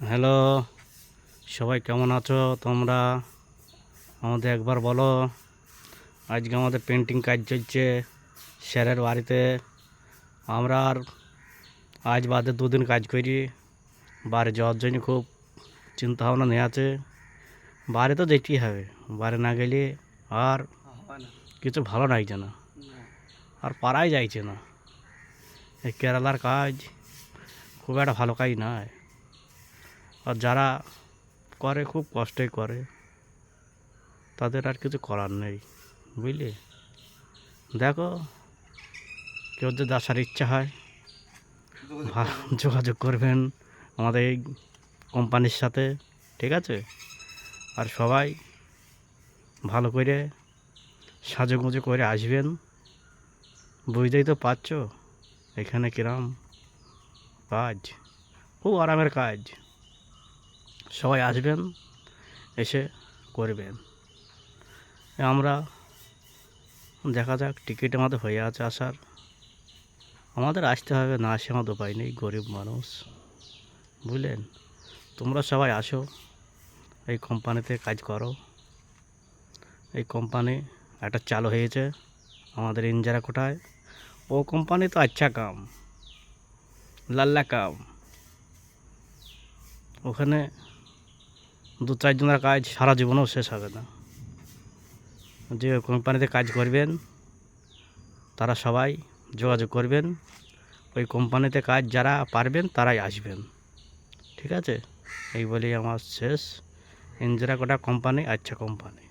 Hello, সবাই কেমন আছো তোমরা? আমাদের একবার বলো, আজকে আমাদের পেন্টিং কাজ চলছে স্যারের বাড়িতে। আমরা আর আজ বাদে দুদিন কাজ করি, বাড়ি যাওয়ার জন্য খুব চিন্তা ভাবনা নিয়ে আছে। বাড়ি তো যেতেই হবে, বাড়ি না গেলে আর কিছু ভালো লাগছে না আর পারাই যাইছে না। এই কেরালার কাজ খুব একটা ভালো কাজ নয়। আর যারা করে খুব কষ্টই করে, তাদের আর কিছু করার নেই, বুঝলি? দেখো, কেউ যদি আসার ইচ্ছা হয় যোগাযোগ করবেন আমাদের এই কোম্পানির সাথে, ঠিক আছে? আর সবাই ভালো করে সাজুগুজু করে আসবেন। বুঝতেই তো পারছ, এখানে কিরাম কাজ, খুব আরামের কাজ। সবাই আসবেন, এসে করবেন। আমরা দেখা যাক, টিকিট আমাদের হয়ে আছে আসার। আমাদের আসতে হবে, না আসে আমাদের উপায় নেই, গরিব মানুষ। বুঝলেন? তোমরা সবাই আসো, এই কোম্পানিতে কাজ করো। এই কোম্পানি একটা চালু হয়েছে, আমাদের ইঞ্জারা কোটায় ও কোম্পানি তো আচ্ছা কাম, লাল্লা কাম। ওখানে দু চারজনের কাজ সারা জীবনেও শেষ হবে না। যে কোম্পানিতে কাজ করবেন, তারা সবাই যোগাযোগ করবেন। ওই কোম্পানিতে কাজ যারা পারবেন, তারাই আসবেন। ঠিক আছে? এই বলেই আমার শেষ। ইন্দিরা কোটা কোম্পানি আচ্ছা কোম্পানি।